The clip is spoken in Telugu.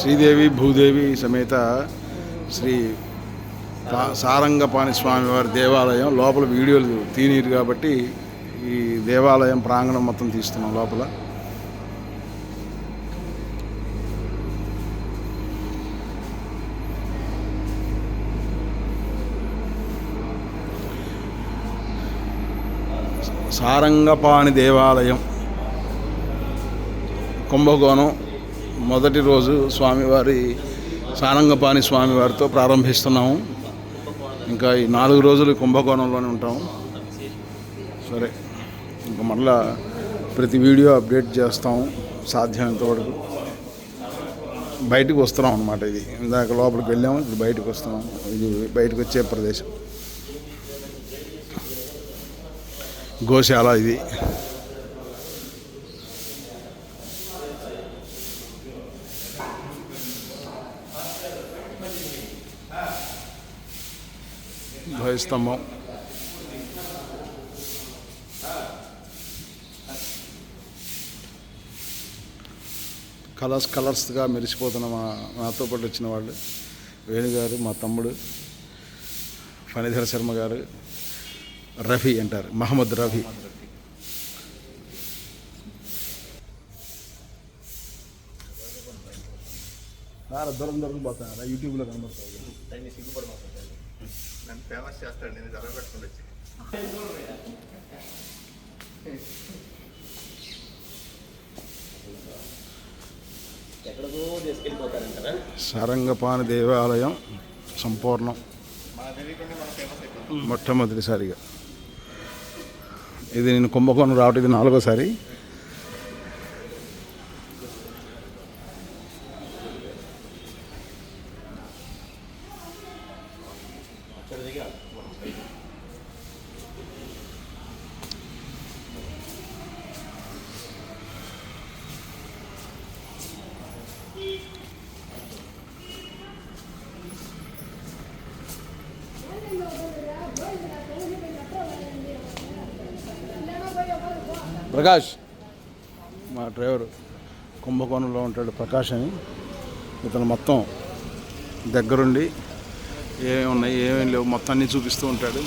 శ్రీదేవి భూదేవి సమేత శ్రీ సారంగపాణి స్వామి వారి దేవాలయం లోపల వీడియోలు తీనీరు కాబట్టి ఈ దేవాలయం ప్రాంగణం మొత్తం తీస్తున్నాం లోపల. సారంగపాణి దేవాలయం కుంభకోణం మొదటి రోజు స్వామివారి సారంగపాణి స్వామివారితో ప్రారంభిస్తున్నాము. ఇంకా ఈ నాలుగు రోజులు కుంభకోణంలోనే ఉంటాము సరే ఇంకా మళ్ళా ప్రతి వీడియో అప్డేట్ చేస్తాము సాధ్యమైనంత వరకు. బయటకు వస్తున్నాం అనమాట ఇది. ఇందాక లోపలికి వెళ్ళాము ఇప్పుడు బయటకు వస్తున్నాం. ఇది బయటకు వచ్చే ప్రదేశం. గోశాల ఇది. ధ్వజస్తంభం కలర్స్ కలర్స్గా మెరిసిపోతున్న మా నాతో పాటు వచ్చిన వాళ్ళు వేణుగారు మా తమ్ముడు ఫణిధర శర్మ గారు రఫీ అంటారు మహమ్మద్ రఫీ దూరం దూరం పోతారా యూట్యూబ్లో కనబడతావు నన్ను ఫేమస్ చేస్తాడు నేను జరగ పెట్టుకుని వచ్చి. సారంగపాణి దేవాలయం సంపూర్ణం. మొట్టమొదటిసారిగా. ఇది నేను కుంభకోణం రావటం ఇది నాలుగోసారి. ప్రకాష్. మా డ్రైవర్ కుంభకోణంలో ఉంటాడు ప్రకాష్ అని. ఇతను మొత్తం దగ్గరుండి ఏమేమి ఉన్నాయి ఏమేమి లేవు మొత్తం చూపిస్తూ ఉంటాడు.